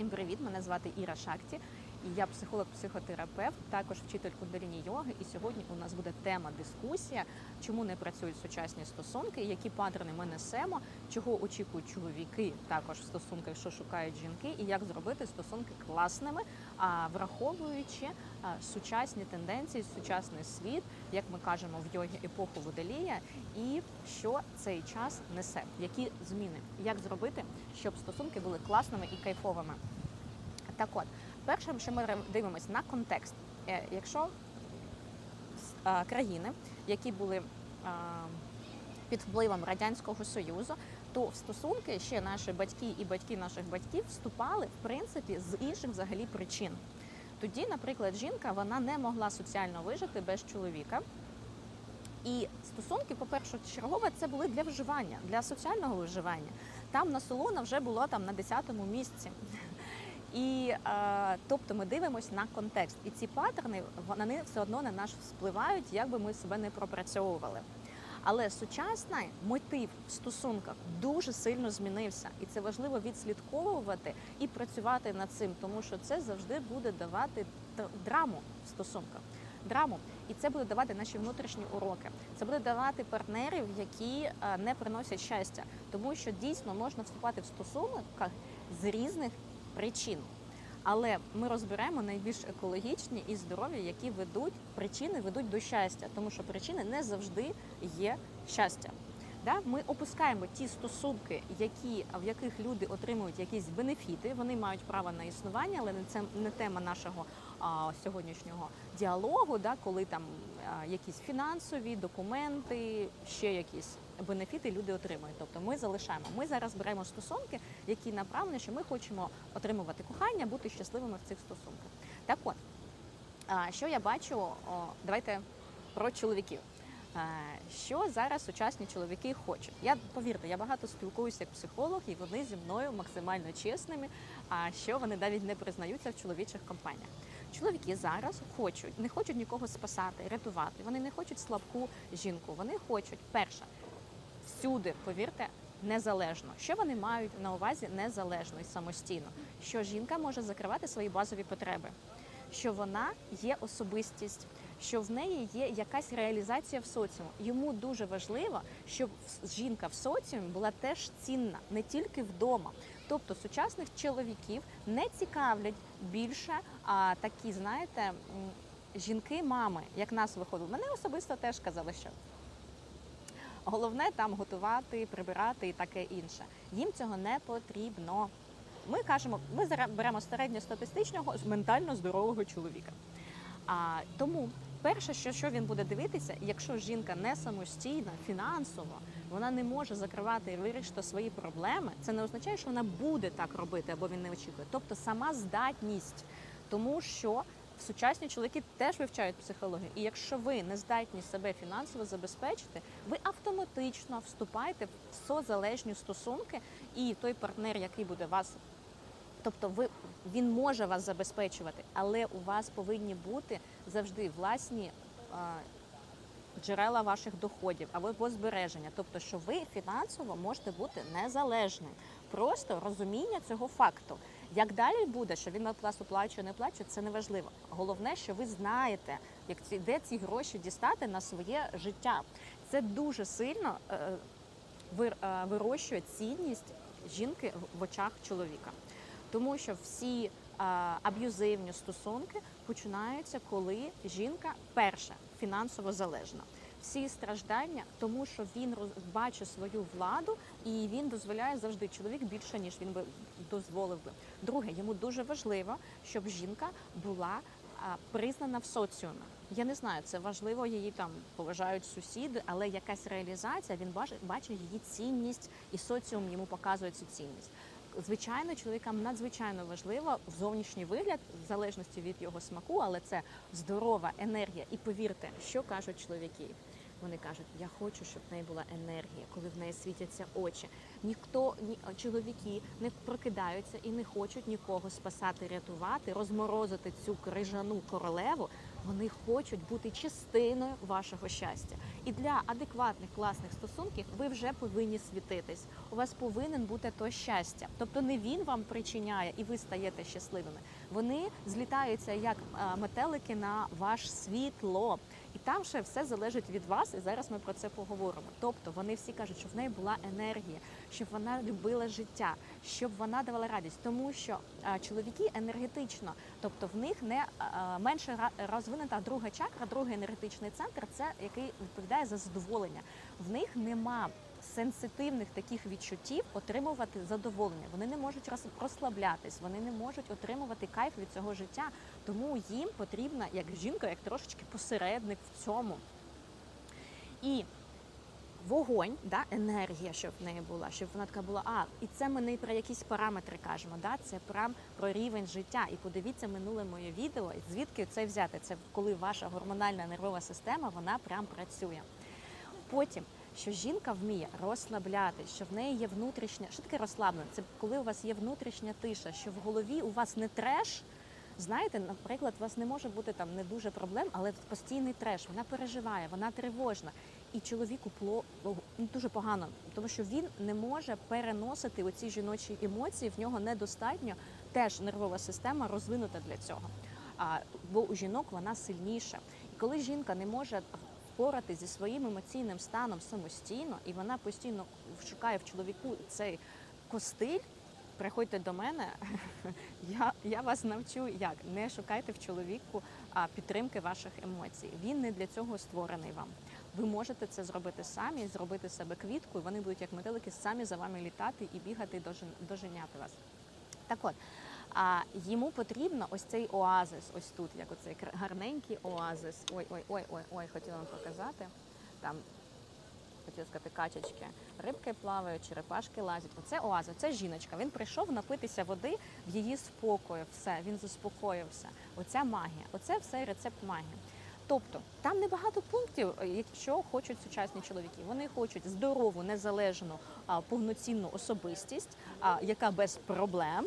Всім привіт! Мене звати Іра Шакті, і я психолог-психотерапевт, також вчитель кундаліні йоги. І сьогодні у нас буде тема дискусія, чому не працюють сучасні стосунки, які паттерни ми несемо, чого очікують чоловіки також в стосунках, що шукають жінки, і як зробити стосунки класними, враховуючи сучасні тенденції, сучасний світ, як ми кажемо в йогі епоху водолія, і що цей час несе, які зміни, як зробити, щоб стосунки були класними і кайфовими. Так от, першим, що ми дивимося на контекст. Е, Якщо країни, які були під впливом Радянського Союзу, то в стосунки ще наші батьки і батьки наших батьків вступали в принципі з інших взагалі причин. Тоді, наприклад, жінка вона не могла соціально вижити без чоловіка. І стосунки, по-перше, чергове, це були для вживання, для соціального виживання. Там на солона вже було там на 10-му місці. І е, тобто ми дивимося на контекст. І ці паттерни вони все одно на нас впливають, як би ми себе не пропрацьовували. Але сучасний мотив в стосунках дуже сильно змінився, і це важливо відслідковувати і працювати над цим, тому що це завжди буде давати драму в стосунках. Драму, і це буде давати наші внутрішні уроки. Це буде давати партнерів, які е, не приносять щастя, тому що дійсно можна вступати в стосунках з різних причин. Але ми розберемо найбільш екологічні і здорові, які ведуть причини ведуть до щастя, тому що причини не завжди є щастя. Да? Ми опускаємо ті стосунки, які, в яких люди отримують якісь бенефіти, вони мають право на існування, але не це не тема нашого сьогоднішнього діалогу, да? коли там якісь фінансові документи, ще якісь бенефіти люди отримують. Тобто ми залишаємо. Ми зараз беремо стосунки, які направлені, що ми хочемо отримувати кохання, бути щасливими в цих стосунках. Так от, що я бачу, давайте про чоловіків. Що зараз сучасні чоловіки хочуть? Я повірте, я багато спілкуюся як психолог, і вони зі мною максимально чесними. А що вони навіть не признаються в чоловічих компаніях? Чоловіки зараз хочуть, не хочуть нікого спасати, рятувати. Вони не хочуть слабку жінку. Вони хочуть перше всюди, повірте, незалежно. Що вони мають на увазі незалежно і самостійно? Що жінка може закривати свої базові потреби, що вона є особистість, що в неї є якась реалізація в соціуму. Йому дуже важливо, щоб жінка в соціумі була теж цінна, не тільки вдома. Тобто сучасних чоловіків не цікавлять більше а, такі, знаєте, жінки-мами, як нас виходило. Мене особисто теж казали, що Головне там готувати, прибирати і таке інше. Їм цього не потрібно. Ми кажемо, ми беремо середньостатистичного ментально здорового чоловіка. А тому перше, що, що він буде дивитися, якщо жінка не самостійна, фінансово, вона не може закривати і вирішити свої проблеми, це не означає, що вона буде так робити або він не очікує. Тобто сама здатність, тому що сучасні чоловіки теж вивчають психологію. І якщо ви не здатні себе фінансово забезпечити, ви автоматично вступаєте в созалежні стосунки, і той партнер, який буде вас Тобто ви він може вас забезпечувати, але у вас повинні бути завжди власні а, джерела ваших доходів або збереження. Тобто, що ви фінансово можете бути незалежним. Просто розуміння цього факту. Як далі буде, що він вас оплачує, не оплачує, це не важливо. Головне, що ви знаєте, як ці де ці гроші дістати на своє життя. Це дуже сильно е, е, вирощує цінність жінки в очах чоловіка. Тому що всі аб'юзивні стосунки починаються, коли жінка перша фінансово залежна. Всі страждання, тому що він бачить свою владу і він дозволяє завжди чоловік більше, ніж він би дозволив би. Друге, йому дуже важливо, щоб жінка була признана в соціумі. Я не знаю, це важливо, її там поважають сусіди, але якась реалізація він бачить її цінність, і соціум йому показує цю цінність. Звичайно, чоловікам надзвичайно важливо зовнішній вигляд, в залежності від його смаку, але це здорова енергія. І повірте, що кажуть чоловіки. Вони кажуть, я хочу, щоб в неї була енергія, коли в неї світяться очі. Ніхто ні чоловіки не прокидаються і не хочуть нікого спасати, рятувати, розморозити цю крижану королеву, Вони хочуть бути частиною вашого щастя. І для адекватних класних стосунків ви вже повинні світитись. У вас повинен бути то щастя. Тобто не він вам причиняє, і ви стаєте щасливими. Вони злітаються як е, метелики на ваш світло. Там ще все залежить від вас, і зараз ми про це поговоримо. Тобто вони всі кажуть, що в неї була енергія, щоб вона любила життя, щоб вона давала радість, тому що а, чоловіки енергетично, тобто в них не а, менше розвинута друга чакра, другий енергетичний центр, це який відповідає за задоволення. В них нема сенситивних таких відчуттів отримувати задоволення. Вони не можуть розслаблятись, вони не можуть отримувати кайф від цього життя. Тому їм потрібна як жінка, як трошечки посередник в цьому. І вогонь, да, енергія, щоб в неї була, щоб вона така була. А, і це ми не про якісь параметри кажемо. Да? Це прям про рівень життя. І подивіться минуле моє відео, звідки це взяти. Це коли ваша гормональна нервова система вона прям працює. Потім, що жінка вміє розслаблятись, що в неї є внутрішня. Що таке розслаблення? Це коли у вас є внутрішня тиша, що в голові у вас не треш. Знаєте, наприклад, у вас не може бути там не дуже проблем, але постійний треш. Вона переживає, вона тривожна. І чоловіку пло ну, дуже погано, тому що він не може переносити оці жіночі емоції. В нього недостатньо теж нервова система розвинута для цього. А, бо у жінок вона сильніша. І коли жінка не може впорати зі своїм емоційним станом самостійно, і вона постійно шукає в чоловіку цей костиль. Приходьте до мене, я, я вас навчу, як не шукайте в чоловіку підтримки ваших емоцій. Він не для цього створений вам. Ви можете це зробити самі, зробити себе квітку, і вони будуть як метелики самі за вами літати і бігати дожен- доженяти вас. Так от, а йому потрібно ось цей оазис, ось тут, як оцей гарненький оазис. Ой, ой, ой, ой, ой, хотіла вам показати. Там хотіла сказати качечки, рибки плавають, черепашки лазять. Оце оазис, це жіночка. Він прийшов напитися води в її спокою. Все, він заспокоївся. Оця магія, оце все рецепт магії. Тобто там небагато пунктів, е, що хочуть сучасні чоловіки. Вони хочуть здорову, незалежну, повноцінну особистість, яка без проблем.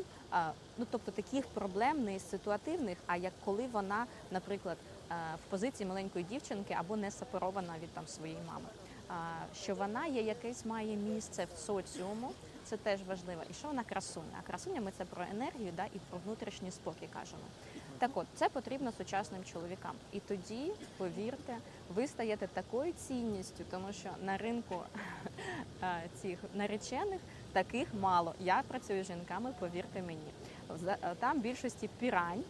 Ну тобто таких проблем не ситуативних, а як коли вона, наприклад, е, в позиції маленької дівчинки або не сепарована від там своєї мами. Що вона є якесь має місце в соціуму, це теж важливо. І що вона красуня? А красуня ми це про енергію, да, і про внутрішній спокій кажемо. Так от, це потрібно сучасним чоловікам. І тоді, повірте, ви стаєте такою цінністю, тому що на ринку цих наречених таких мало. Я працюю з жінками, повірте мені. Е, Там більшості пірань.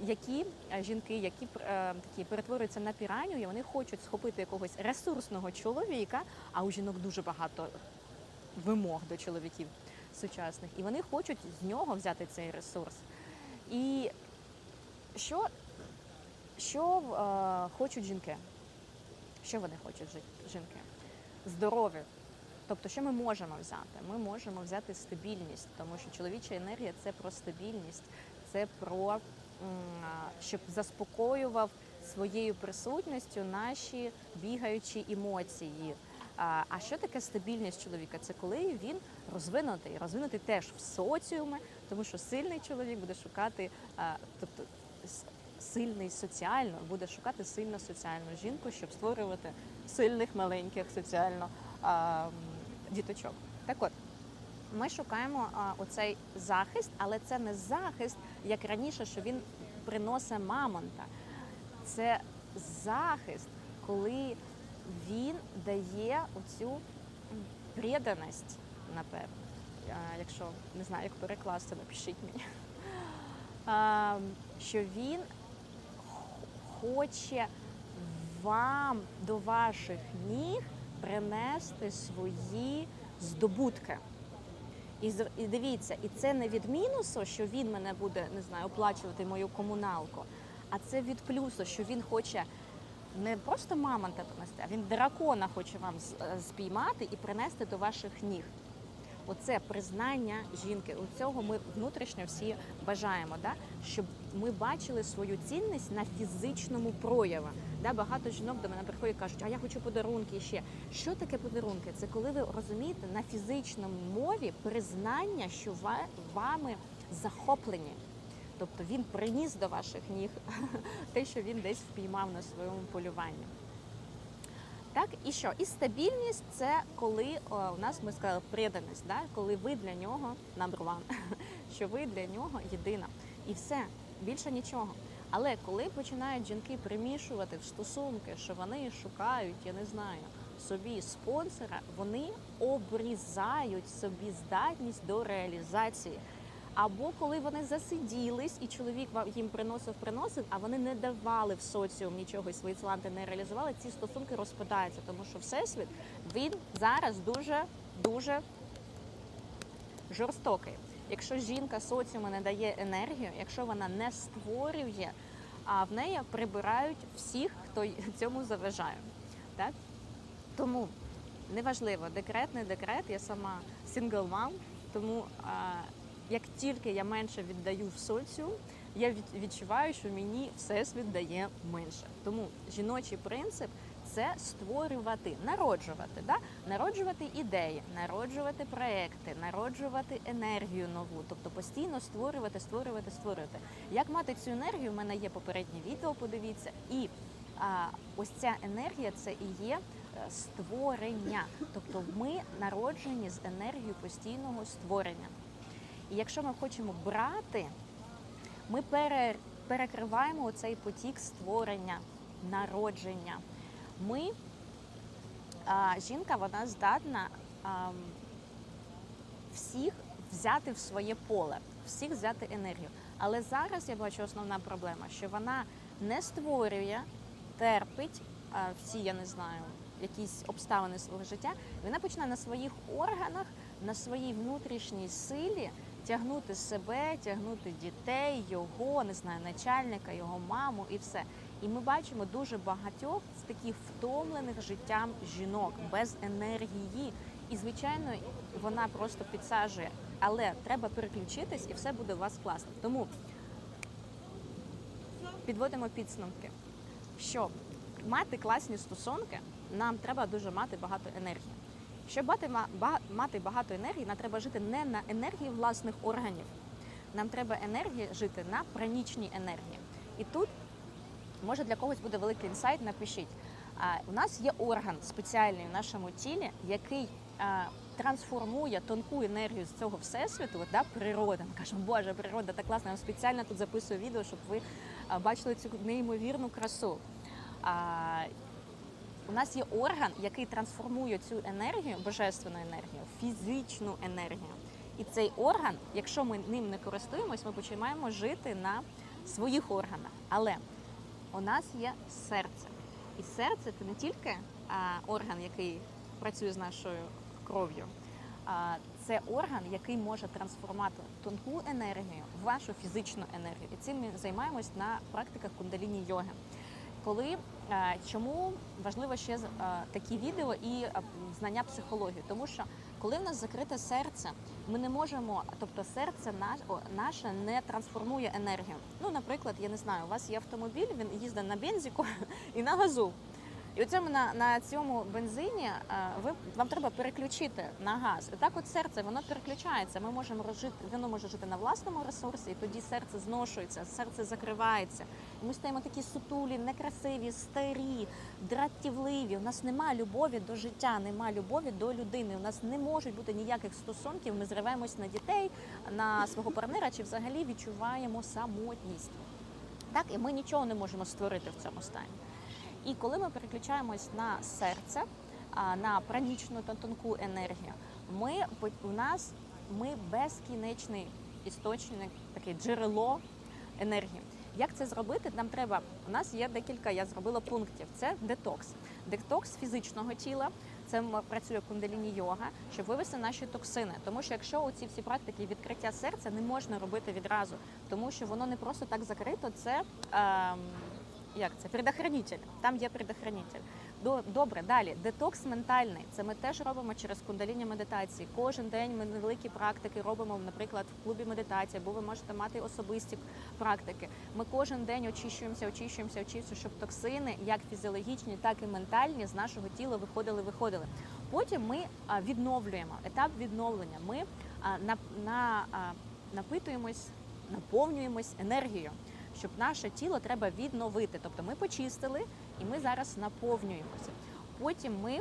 Які е, жінки, які е, такі перетворюються на піраню, і вони хочуть схопити якогось ресурсного чоловіка, а у жінок дуже багато вимог до чоловіків сучасних, і вони хочуть з нього взяти цей ресурс. І що, що е, хочуть жінки? Що вони хочуть жінки? Здоров'я. Тобто, що ми можемо взяти? Ми можемо взяти стабільність, тому що чоловіча енергія це про стабільність, це про м, щоб заспокоював своєю присутністю наші бігаючі емоції. А, що таке стабільність чоловіка? Це коли він розвинутий, розвинутий теж в соціумі, тому що сильний чоловік буде шукати, тобто с- сильний соціально, буде шукати сильно соціальну жінку, щоб створювати сильних маленьких соціально а, діточок. Так от. Ми шукаємо а, оцей захист, але це не захист, як раніше, що він приносить мамонта. Це захист, коли він дає оцю преданість, напевно. Якщо не знаю, як перекласти, напишіть мені. А, Що він хоче вам до ваших ніг принести свої здобутки. І, і дивіться, і це не від мінусу, що він мене буде не знаю, оплачувати мою комуналку, а це від плюсу, що він хоче не просто мамонта принести, а він дракона хоче вам е, спіймати і принести до ваших ніг. Оце признання жінки. У цього ми внутрішньо всі бажаємо, да? щоб ми бачили свою цінність на фізичному прояві. Да? Багато жінок до мене приходять і кажуть, а я хочу подарунки ще. Що таке подарунки? Це коли ви розумієте на фізичному мові признання, що вами захоплені. Тобто він приніс до ваших ніг те, що він десь впіймав на своєму полюванні. Так, і що? І стабільність це коли о, у нас ми сказали преданість, да? коли ви для нього number one, що ви для нього єдина. І все, більше нічого. Але коли починають жінки примішувати в стосунки, що вони шукають, я не знаю, собі спонсора, вони обрізають собі здатність до реалізації. Або коли вони засиділись, і чоловік їм приносив, приносив, а вони не давали в соціум нічого, і свої таланти не реалізували, ці стосунки розпадаються, тому що всесвіт він зараз дуже дуже жорстокий. Якщо жінка соціуму не дає енергію, якщо вона не створює, а в неї прибирають всіх, хто цьому заважає. Так? Тому неважливо, декрет, не декрет, я сама сингл мам, тому а, як тільки я менше віддаю в соціум, я відчуваю, що мені всесвіт дає менше. Тому жіночий принцип це створювати, народжувати, да? народжувати ідеї, народжувати проекти, народжувати енергію нову, тобто постійно створювати, створювати, створювати. Як мати цю енергію? У мене є попереднє відео, подивіться, і а, ось ця енергія це і є е, створення. Тобто ми народжені з енергією постійного створення. І якщо ми хочемо брати, ми пере, перекриваємо цей потік створення, народження. Ми, а, жінка, вона здатна а, всіх взяти в своє поле, всіх взяти енергію. Але зараз я бачу основна проблема, що вона не створює, терпить а, всі, я не знаю, якісь обставини свого життя. Вона починає на своїх органах, на своїй внутрішній силі тягнути себе, тягнути дітей, його, не знаю, начальника, його маму і все. І ми бачимо дуже багатьох з таких втомлених життям жінок без енергії. І звичайно, вона просто підсаджує. Але треба переключитись, і все буде у вас класно. Тому підводимо підсумки. Щоб мати класні стосунки, нам треба дуже мати багато енергії. Щоб мати, ма- мати багато енергії, нам треба жити не на енергії власних органів. Нам треба енергія жити на пранічній енергії. І тут може для когось буде великий інсайт, напишіть. У нас є орган спеціальний в нашому тілі, який трансформує тонку енергію з цього всесвіту, да, природа. Ми кажемо, Боже, природа так класна. Я спеціально тут записую відео, щоб ви бачили цю неймовірну красу. У нас є орган, який трансформує цю енергію, божественну енергію, фізичну енергію. І цей орган, якщо ми ним не користуємось, ми починаємо жити на своїх органах. Але у нас є серце. І серце це не тільки орган, який працює з нашою кров'ю, а це орган, який може трансформувати тонку енергію в вашу фізичну енергію. І цим ми займаємось на практиках кундаліні йоги. Коли е, чому важливо ще е, такі відео і е, знання психології? Тому що коли в нас закрите серце, ми не можемо, тобто серце наш, наше не трансформує енергію. Ну, наприклад, я не знаю, у вас є автомобіль, він їздить на бензику і на газу. І цьому на, на цьому бензині е, ви вам треба переключити на газ. І так, от серце воно переключається. Ми можемо розжити, воно може жити на власному ресурсі, і тоді серце зношується, серце закривається. І ми стаємо такі сутулі, некрасиві, старі, дратівливі. У нас немає любові до життя, немає любові до людини. У нас не можуть бути ніяких стосунків. Ми зриваємось на дітей, на свого партнера чи взагалі відчуваємо самотність. Так, і ми нічого не можемо створити в цьому стані. І коли ми переключаємось на серце, на пранічну та тонку енергію, ми у нас ми безкінечний істочник, таке джерело енергії. Як це зробити? Нам треба. У нас є декілька. Я зробила пунктів. Це детокс, детокс фізичного тіла. Це працює кундаліні йога, щоб вивести наші токсини. Тому що якщо оці всі практики відкриття серця не можна робити відразу, тому що воно не просто так закрито. Це ем, як це предохранитель. Там є предохранитель. До- Добре, далі. Детокс ментальний. Це ми теж робимо через кундаління медитації. Кожен день ми невеликі практики робимо, наприклад, в клубі медитації, або ви можете мати особисті практики. Ми кожен день очищуємося, очищуємося, очищуємося, щоб токсини, як фізіологічні, так і ментальні, з нашого тіла виходили, виходили. Потім ми відновлюємо етап відновлення. Ми на, на, напитуємось наповнюємось енергією. Щоб наше тіло треба відновити. Тобто ми почистили і ми зараз наповнюємося. Потім ми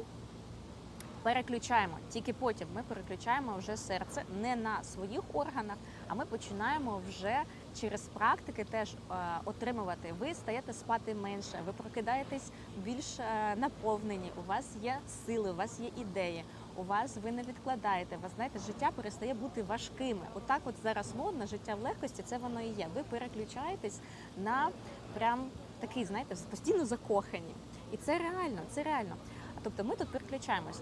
переключаємо. Тільки потім ми переключаємо вже серце не на своїх органах, а ми починаємо вже через практики теж е, отримувати. Ви стаєте спати менше, ви прокидаєтесь більш е, наповнені. У вас є сили, у вас є ідеї. У вас ви не відкладаєте. Ви знаєте, життя перестає бути важкими. Отак, от зараз модно, життя в легкості, це воно і є. Ви переключаєтесь на прям такий, знаєте, постійно закохані. І це реально, це реально. Тобто ми тут переключаємося.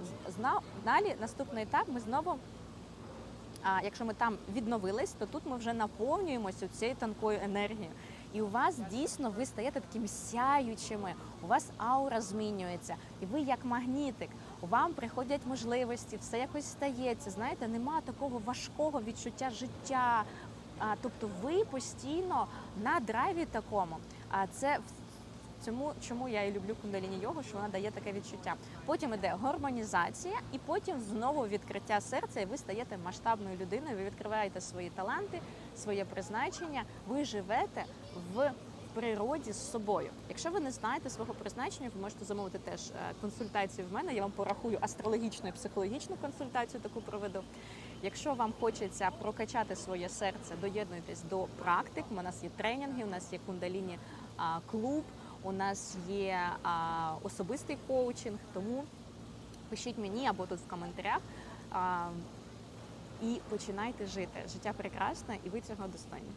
Далі наступний етап ми знову. А якщо ми там відновились, то тут ми вже наповнюємося цією тонкою енергією. І у вас дійсно ви стаєте такими сяючими, у вас аура змінюється, і ви як магнітик. Вам приходять можливості, все якось стається. Знаєте, нема такого важкого відчуття життя. А, тобто ви постійно на драйві такому. А це в цьому, чому я і люблю кундаліні йогу, що вона дає таке відчуття. Потім іде гармонізація, і потім знову відкриття серця, і ви стаєте масштабною людиною. Ви відкриваєте свої таланти, своє призначення. Ви живете в природі з собою. Якщо ви не знаєте свого призначення, ви можете замовити теж е, консультацію в мене. Я вам порахую астрологічну і психологічну консультацію таку проведу. Якщо вам хочеться прокачати своє серце, доєднуйтесь до практик. У нас є тренінги, у нас є кундаліні клуб, у нас є особистий коучинг. Тому пишіть мені або тут в коментарях. І починайте жити. Життя прекрасне, і ви цього достойні.